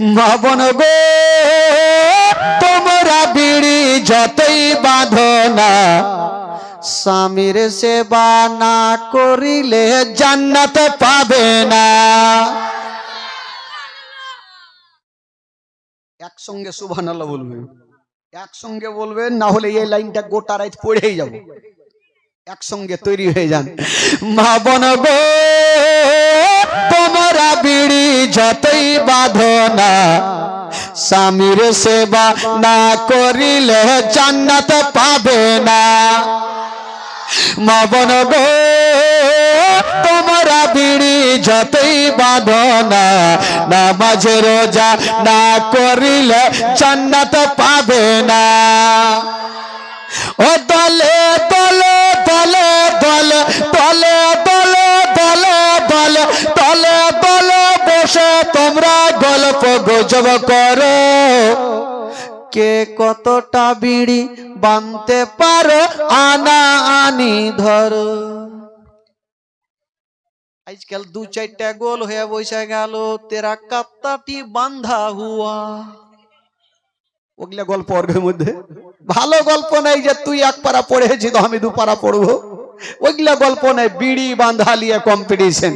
মাবন গো তোমরা বিড়ি যতই বাঁধো না স্বামীর সেবা না করিলে জান্নাত পাবে না। একসঙ্গে সুবহানাল্লাহ বলবেন একসঙ্গে বলবেন না হলে এই লাইনটা গোটা রাত পড়েই যাব। একসঙ্গে তৈরি হয়ে যান। মা বোন গো তোমরা বিড়ি যতই বাঁধো স্বামীর সেবা না করিলে জান্নাত পাবে না। মা বোন গো, তোমরা বিড়ি যতই বাঁধো না, নামাজ রোজা না করিলে জান্নাত পাবে না। ও দলে দলে দলে দলে দলে তোমরা গল্প গুজব করো। কে কতটা বিড়ি বানতে পারো আনা আনি ধরো। আজকাল দু চারটা গোল হয়ে বসে গেল তেরা কাত্তাটি বান্ধা হুয়া। ওগুলা গল্প অর্ঘের মধ্যে? ভালো গল্প নেই যে তুই এক পারা পড়েছি তো আমি দু পারা পড়ব। ওইগুলা গল্প নেই বিড়ি বাঁধা লিয়ে কম্পিটিশন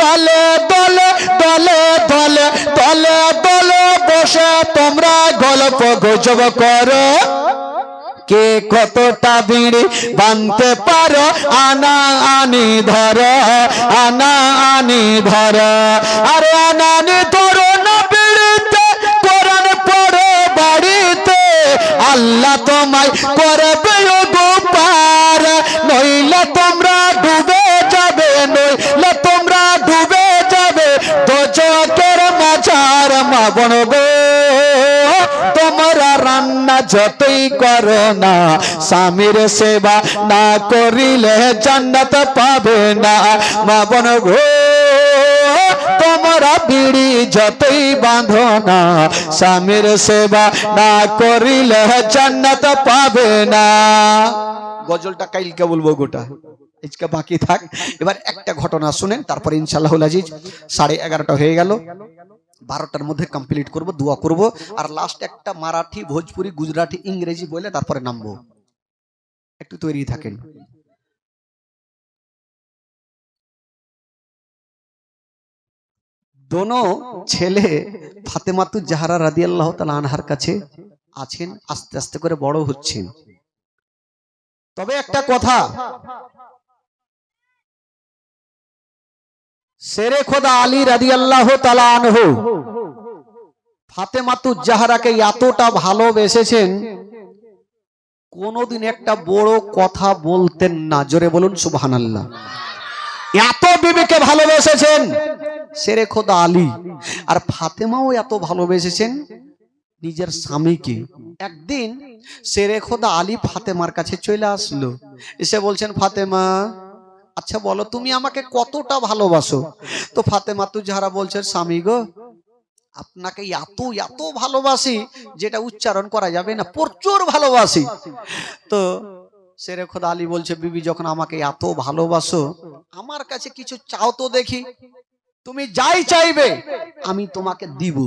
দলে দলে দলে দলে দলে দলে বসে তোমরা গল্প গুজব করো। কে কতটা বিড়ি বানতে পারো, আনা আনি ধর, আনা আনি ধর। আরে আনা আনি ধরো না বিড়িতে, কোরআন পড়ো বাড়িতে। আল্লাহ তোমায় বনবে তোমরা রান্না যতই করো না, স্বামীর সেবা না করিলে জান্নাত পাবে না। মা বোন গো, তোমরা বিড়ি যতই বাঁধো না, স্বামীর সেবা না করিলে জান্নাত পাবে না। গজলটা কাইলকে বলব গোটা। আজকে বাকি থাক। এবার একটা ঘটনা শুনেন, তারপরে ইনশাল্লাহ আজিজ সাড়ে এগারোটা হয়ে গেল। বারোটার মধ্যে কমপ্লিট করব, দোয়া করব, আর লাস্ট একটা মারাঠি, ভোজপুরি, গুজরাটি, ইংরেজি বলে তারপরে নামবো। একটু তৈরি থাকেন। দোনো ছেলে ফাতেমাতু জাহারা রাদি আল্লাহ আনহার কাছে আছেন, আস্তে আস্তে করে বড় হচ্ছেন। তবে একটা কথা সেরে খোদা আলী রাদি আল্লাহ আনহু। ফাতেমাতু জাহারাকে এতটা ভালোবেসেছেন, কোনদিন একটা বড় কথা বলতেন না। জোরে বলুন, সুবহানাল্লাহ। এত বিবেকে ভালোবেসেছেন সেরে খোদা আলী। আর ফাতেমাও এত ভালোবেসেছেন, নিজের স্বামীকে। একদিন সেরে খোদা আলী ফাতেমার কাছে চলে আসলো। এসে বলছেন, ফাতেমা আচ্ছা বলো, তুমি আমাকে কতটা ভালোবাসো? তো ফাতেমা তু যারা বলছেন স্বামী গো, আপনাকে এত এত ভালোবাসি যেটা উচ্চারণ করা যাবে না, প্রচুর ভালোবাসি। তো সেরে খোদা আলী বলছে, বিবি, যখন আমাকে এত ভালোবাসো, আমার কাছে কিছু চাও তো দেখি। তুমি যাই চাইবে, আমি তোমাকে দিব।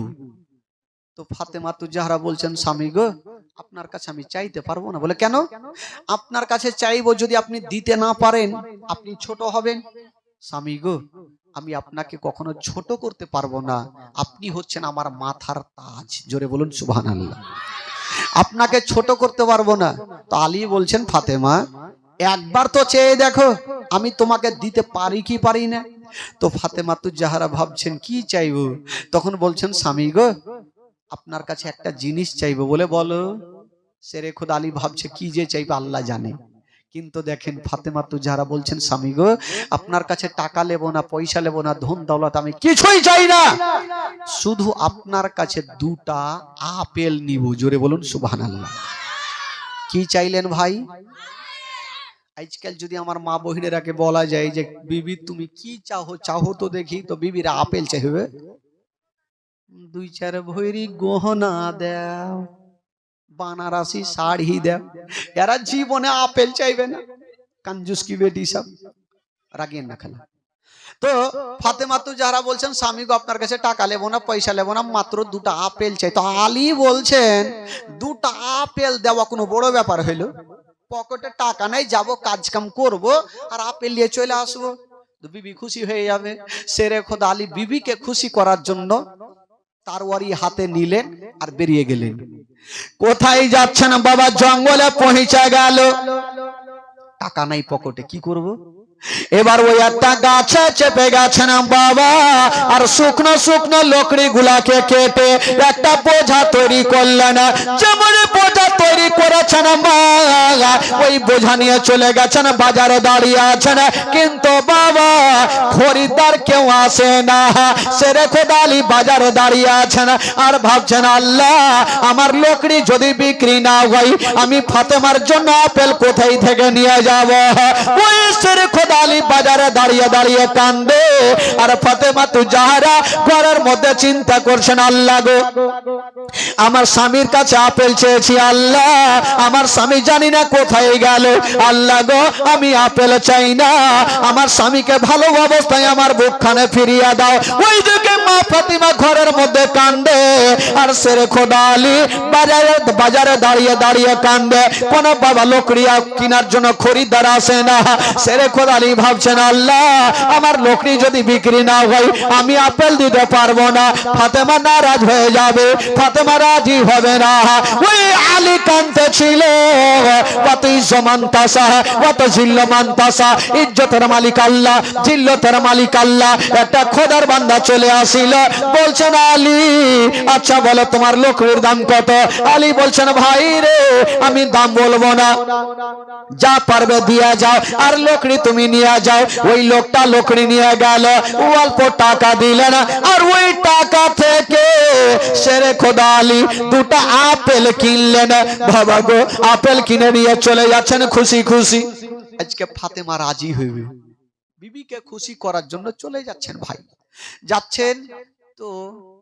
তো ফাতেমা যাহারা বলছেন, স্বামী গো আপনার কাছে আমি চাইতে পারব না। বলে কেন? আপনার কাছে চাইব যদি আপনি দিতে না পারেন, আপনি ছোট হবেন। স্বামী গো, আমি আপনাকে কখনো ছোট করতে পারব না। আপনি হচ্ছেন আমার মাথার তাজ। জোরে বলুন, সুবহানাল্লাহ। আপনাকে ছোট করতে পারব না। তো আলী বলছেন, ফাতেমা, একবার তো চেয়ে দেখো, আমি তোমাকে দিতে পারি কি পারি না? তো ফাতেমা তু যাহারা ভাবছেন, কি চাইব? তখন বলছেন, স্বামী গো আপনার কাছে একটা জিনিস চাইব বলে বলো। সেরে খোদ আলী ভাবছে, কি যে চাইবে আল্লাহ জানে। কিন্তু দেখেন ফাতেমা তু যারা বলছেন, স্বামী গো, আপনার কাছে টাকা নেব না, পয়সা নেব না, ধন দৌলত আমি কিছুই চাই না। শুধু আপনার কাছে দুটা আপেল নিব। জোরে বলুন, সুবহানাল্লাহ। কি চাইলেন ভাই? আজকাল যদি আমার মা বহিনেরাকে বলা যায় যে, বিবি, তুমি কি চাহো? চাহো তো দেখি, তো বিবিরা আপেল চাইবে? দুই চার ভৈরি গহনা দেও, বানারসি শাড়ি দেও। এরা জীবনে আপেল চাইবে না। কাঞ্জুস কি বেটি সব রাগিয়ে না খেলা। তো ফাতেমা তো যারা বলছেন, স্বামী আপনার কাছে টাকা লেবো না, পয়সা লেবো না, মাত্র দুটা আপেল চাই। তো আলী বলছেন, দুটা আপেল দেওয়া কোনো বড় ব্যাপার হইল। পকেটে টাকা নাই, যাব কাজ কাম করব আর আপেল নিয়ে চলে আসব। বিবি খুশি হয়ে যাবে। সেরে খোদা আলী বিবিকে খুশি করার জন্য তারওয়ারি হাতে নিলেন আর বেরিয়ে গেলেন। কোথায় যাচ্ছেন বাবা? জঙ্গলে পৌঁছে গেল। টাকা নাই পকেটে, কি করব? এবার ওই একটা গাছে চেপে গেছেন বাবা, আর শুকনো শুকনো লকড়ি গুলাকে কেটে একটা বোঝা তৈরি করলেন। যেমন তৈরি করেছেন ওই বোঝা নিয়ে চলে গেছেন, বাজারে দাঁড়িয়ে আছেন। কিন্তু বাবা, খরিদ্দার কেউ আসে না। বাজারে দাঁড়িয়ে আছেন আর ভাবছেন, আল্লাহ, আমার লকড়ি যদি বিক্রি না হয়, আমি ফাতেমার জন্য আপেল কোথায় থেকে নিয়ে যাব? ওই খোদালি বাজারে দাঁড়িয়ে দাঁড়িয়ে কান্দে। আর ফাতেমা তু যাহারা ঘরের মধ্যে চিন্তা করছেন, আল্লাহ গো, আমার স্বামীর কাছে আপেল চেয়েছি, আল্লাহ আমার স্বামী জানি না কোথায় গেল। আল্লাহ গো, আমি আপেল চাই না। আমার স্বামীকে ভালো অবস্থায় আমার বুকখানে ফিরিয়ে দাও। ওই দিকে মা ফাতিমা ঘরের মধ্যে কান্দে, আর সেরে খোদা আলী বাজারে বাজারে দাঁড়িয়ে দাঁড়িয়ে কান্দে। কোন বাবা লোকড়িয়া কেনার জন্য খরিদ্দার আসে না। সেরে খোদা আলী ভাবছেন, আল্লাহ, আমার লোকড়ি যদি বিক্রি না হয়, আমি আপেল দিতে পারব না। ফাতেমা নারাজ হয়ে যাবে, ফাতেমা রাজি হবে না। ওই আলী কান্তে ছিল। কত ইজ্জমান্তাসা কত জিল্লমান্তাসা ইজ্জতের মালিক আল্লাহ, জিল্লতের মালিক আল্লাহ। একটা খোদার বান্দা চলে আসিল। বলছেন, আলী আচ্ছা বলো তোমার লোকের দাম কত? আলী বলছেন, ভাই রে, আমি দাম বলব না। যা পারবে দিয়া যাও, আর লোকড়ি তুমি নিয়ে যাও। ওই লোকটা লোকড়ি নিয়ে গেল। অল্প টাকা দিলেন আর ওই টাকা থেকে সেরে খোদা আলী, দুটা আপেল কিনলেন। বাবা গো, আপেল কিনে নিয়ে চলে যাচ্ছেন, খুশি খুশি। আজকে ফাতেমা রাজি হইবে। বিবিকে খুশি করার জন্য চলে যাচ্ছেন ভাই। যাচ্ছেন তো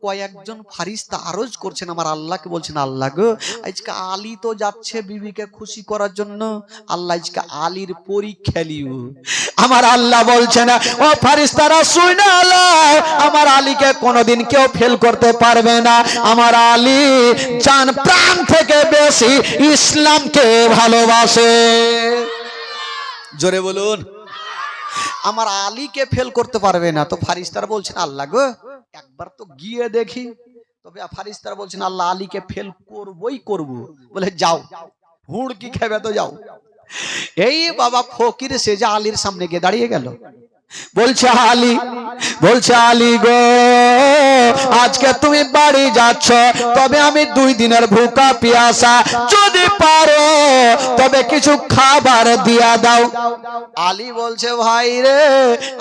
কয়েকজন ফারিস্তা আরজ করছেন আমার আল্লাহকে বলছেন আল্লাহ গো আজকে আলী তো যাচ্ছে বিবিকে খুশি করার জন্য। আল্লাহ আজকে আলীর পরীক্ষা লিও আমার আল্লাহ বলছেন ও ফারিস্তারা শুই না আল্লাহ আমার আলীকে কোনোদিন কেউ ফেল করতে পারবে না। আমার আলী জান প্রাণ থেকে বেশি ইসলামকে ভালোবাসে। জোরে বলুন। আমার আলীকে ফেল করতে পারবে না তো ফারিস্তারা বলছেন আল্লাহ গো একবার তো গিয়ে দেখি। তবে ফারিস্তারা বলছেন, আল্লাহ আলীকে ফেল করবই করব। বলে, যাও হুড় কি খাবে তো যাও। এই বাবা ফকির, সে যে আলীর সামনে গিয়ে দাঁড়িয়ে গেল। বলছে আলী বলছে আলী গো, আজকে তুমি বাড়ি যাচ্ছ, তবে আমি দুই দিনের ভুকা পিয়াসা যদি পারো, তবে কিছু খাবার দিয়া দাও। আলী বলছে, ভাই রে,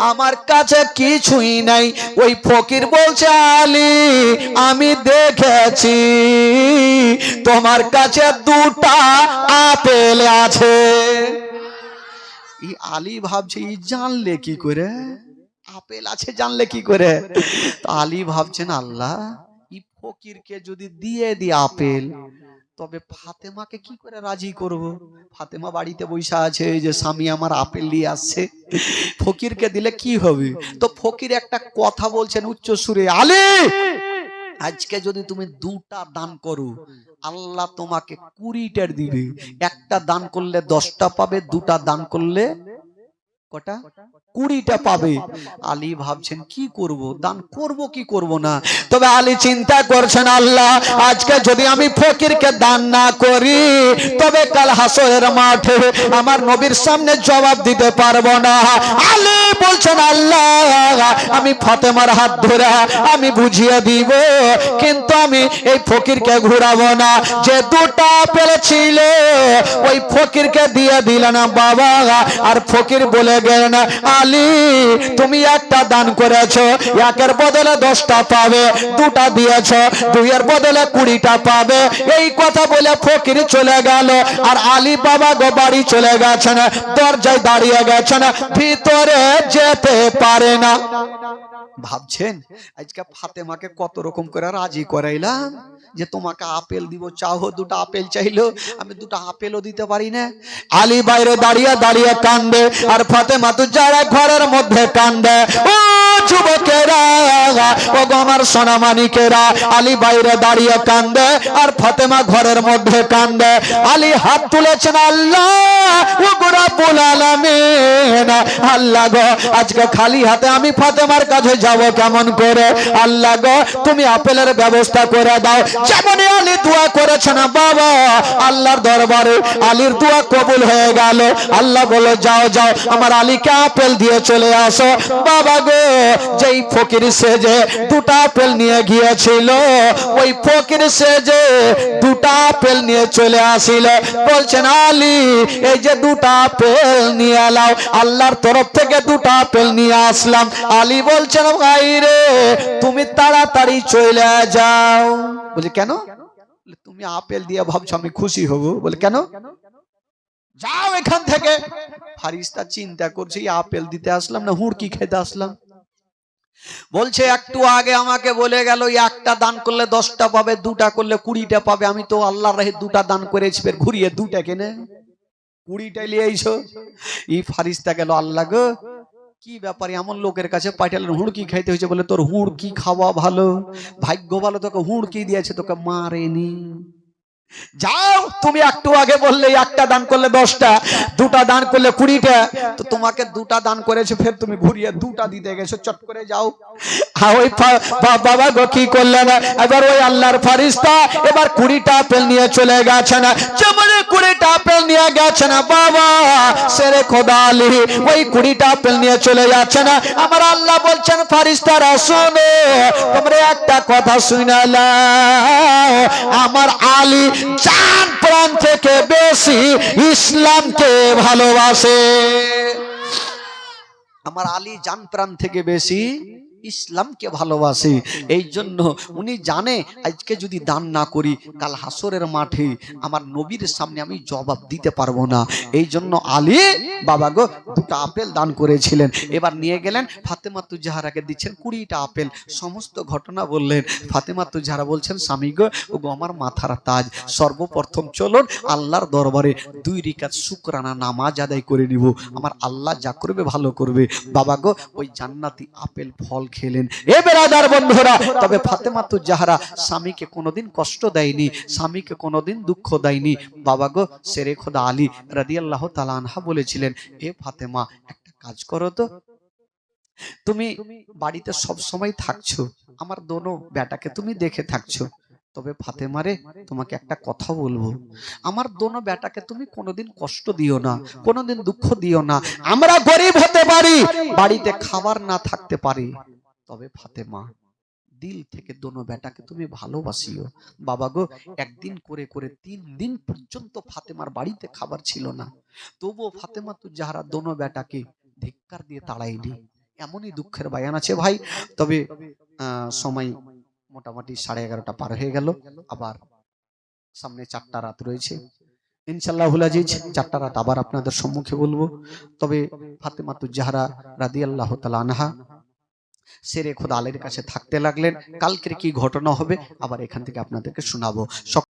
আমার কাছে কিছুই নাই। ওই ফকির বলছে, আলী, আমি দেখেছি, তোমার কাছে দুটা আপেল আছে। এই আলী ভাবছে ই জানলে কি করে? আপেল আছে, জানলে কি করে? আলী ভাবছেন, আল্লাহ ই ফকিরকে যদি দিয়ে দি আপেল, তবে ফাতেমাকে কি করে রাজি করব? ফাতেমা বাড়িতে বৈশা আছে যে স্বামী আমার আপেল নিয়ে আসছে, ফকিরকে দিলে কি হবে? তো ফকির একটা কথা বলছেন উচ্চ সুরে আলী আজকে যদি তুমি দুটা দান করো, আল্লাহ তোমাকে কুড়িটার দিবে। একটা দান করলে দশটা পাবে, দুটা দান করলে কটা? কুড়িটা পাবে। আলী ভাবছেন, কি করব? দান করব কি করব না? তবে আলী চিন্তা করছেন, আল্লাহ, আজকে যদি আমি ফকিরকে দান না করি, তবে কাল হাসরের মাঠে আমার নবীর সামনে জবাব দিতে পারব না। আলী বলছেন, আল্লাহ, আমি ফাতেমার হাত ধরে আমি বুঝিয়ে দিব, কিন্তু আমি এই ফকিরকে ঘুরাবো না। যে দুটা পেলেছিল ওই ফকিরকে দিয়ে দিলেন বাবা। আর ফকির বলে গেলেন আলী, তুমি একটা দান করেছ, একের বদলে দশটা পাবে, দুটা দিয়েছ, দুইয়ের বদলে কুড়িটা পাবে। এই কথা বলে ফকির চলে গেল, আর আলী বাবা গো বাড়ি চলে গেছেন দরজায় দাঁড়িয়ে গেছেন ভিতরে যে পেতে পারে না। ভাবছেন, আজকে ফাতেমাকে কত রকম করে রাজি করাইলাম যে তোমাকে আপেল দিব, চাও, দুটো আপেল চাইলো, আমি দুটো আপেলও দিতে পারি না। আলী বাইরে দাঁড়িয়ে দাঁড়িয়ে কান্দে, আর ফাতেমা তো যারা ঘরের মধ্যে কান্দে, ও যুবকেরা ও গো আমার সোনামানিকেরা, আলী বাইরে দাঁড়িয়ে কান্দে, আর ফাতেমা ঘরের মধ্যে কান্দে, আলী হাত তুলেছেন, আল্লাহ আল্লাহ গো আজকে খালি হাতে আমি ফাতেমার কাছে যাব কেমন করে? আল্লাহ গো, তুমি আপেলের ব্যবস্থা করে দাও। যেমন আলী দোয়া করেছেন বাবা, আল্লাহর দরবারে আলীর দোয়া কবুল হয়ে গেল। আল্লাহ বলো যাও যাও, আমার আলীকে আপেল দিয়ে চলে আসো। বাবা গো, যেই ফকির সেজে দুটা আপেল নিয়ে গিয়েছিল, ওই ফকির সেজে দুটা আপেল নিয়ে চলে আসিল। বলছেন, আলী, এই যে দুটা আপেল নিয়ে এলাও, আল্লাহর তরফ থেকে দুটা আপেল নিয়ে আসলাম। আলী বলছেন, ভাই রে, তুমি তাড়াতাড়ি চলে যাও। বলি, কেন? তুমি আপেল দিয়ে ভাবছ আমি খুশি হব। বলে, কেন? যাও এখান থেকে। ফারিস্তা চিন্তা করছে আপেল দিতে আসলাম না, হুড়কি খেতে আসলাম। বলছে, একটু আগে আমাকে বলে গেল, একটা দান করলে দশটা পাবে, দুটা করলে কুড়িটা পাবে। আমি তো আল্লাহর রাহে দুটা দান করেছি ফের ঘুরিয়ে দুটা কেনে। কুড়িটা নিয়ে আইছো এই ফারিস্তা গেল, আল্লাহ গো কি ব্যাপার? এমন লোকের কাছে পাঠালেন হুড়কি খাইতে হয়েছে? বলে, তোর হুড়কি খাওয়া ভালো? ভাগ্য ভালো তোকে হুড়কি দিয়েছে? তোকে মারেনি। যাও, তুমি একটু আগে বললে, একটা দান করলে দশটা, দুটা দান করলে কুড়িটা। তো তোমাকে দুটা দান করেছে, ফের তুমি ঘুরিয়ে দুটা দিতে গেছো, চট করে যাও। ওই বাবা গো কি করলেন? এবার ওই আল্লাহর ফারিস্তা এবার কুড়িটা আপেল নিয়ে চলে গেছেন। যেমন কুড়িটা নিয়ে গেছেন বাবা? সেরে ওই কুড়িটা নিয়ে চলে যাচ্ছেন আমার আল্লাহ বলছেন, ফারিস্তারা তোমরা একটা কথা শুনালা আমার আলী চান প্রাণ থেকে বেশি ইসলামকে ভালোবাসে। আমার আলী জান প্রাণ থেকে বেশি ইসলামকে ভালোবাসে। এই জন্য উনি জানে আজকে যদি দান না করি কাল হাসরের মাঠে আমার নবীর সামনে আমি জবাব দিতে পারব না। এই জন্য আলী বাবা গো দুটো আপেল দান করেছিলেন। এবার নিয়ে গেলেন ফাতেমা তুজাহারাকে দিচ্ছেন কুড়িটা আপেল। সমস্ত ঘটনা বললেন। ফাতেমা তুজাহারা বলছেন স্বামী গো ও গো আমার মাথার তাজ। সর্বপ্রথম চলুন আল্লাহর দরবারে দুই রিকাত শুকরানা নামাজ আদায় করে নিব। আমার আল্লাহ যা করবে ভালো করবে। বাবা গো ওই জান্নাতি আপেল ফল খেলেন। এ বেরাদার বন্ধুরা, তবে ফাতেমা তো যাহারা স্বামীকে কোনোদিন কষ্ট দেয়নি, স্বামীকে কোনোদিন দুঃখ দেয়নি। বাবা গো সেরে খোদা আলী রাদিয়াল্লাহ তাআলা আনহা বলেছিলেন, এ ফাতেমা, একটা কাজ করো তো। তুমি বাড়িতে সব সময় থাকছো, আমার দোনো বেটাকে তুমি দেখে থাকছো। তবে ফাতেমারে তোমাকে একটা কথা বলব। আমার দোনো বেটাকে তুমি কোনোদিন কষ্ট দিও না, কোনোদিন দুঃখ দিও না। আমরা গরিব হতে পারি, বাড়িতে খাবার না থাকতে পারি। তবে ফাতেমা, দিল থেকে দোনো বেটাকে তুমি ভালোবাসিও। বাবা গো, একদিন করে করে তিন দিন পর্যন্ত ফাতেমার বাড়িতে খাবার ছিল না। তবুও ফাতেমা তো যাহারা দোনো বেটাকে ধিক্কার দিয়ে তাড়াইনি এমনই দুঃখের বায়ান আছে ভাই। তবে সময় মোটামুটি সাড়ে এগারোটা পার হয়ে গেল। আবার সামনে চারটা রাত রয়েছে। ইনশাল্লাহ আজিজ, চারটা রাত আবার আপনাদের সম্মুখে বলব। তবে ফাতেমা তুজাহারা রাদি আল্লাহ তালা আনহা সেরে খোদা আলের কাছে থাকতে লাগলেন। কালকের কি ঘটনা হবে? আবার এখান থেকে আপনাদেরকে শোনাবো।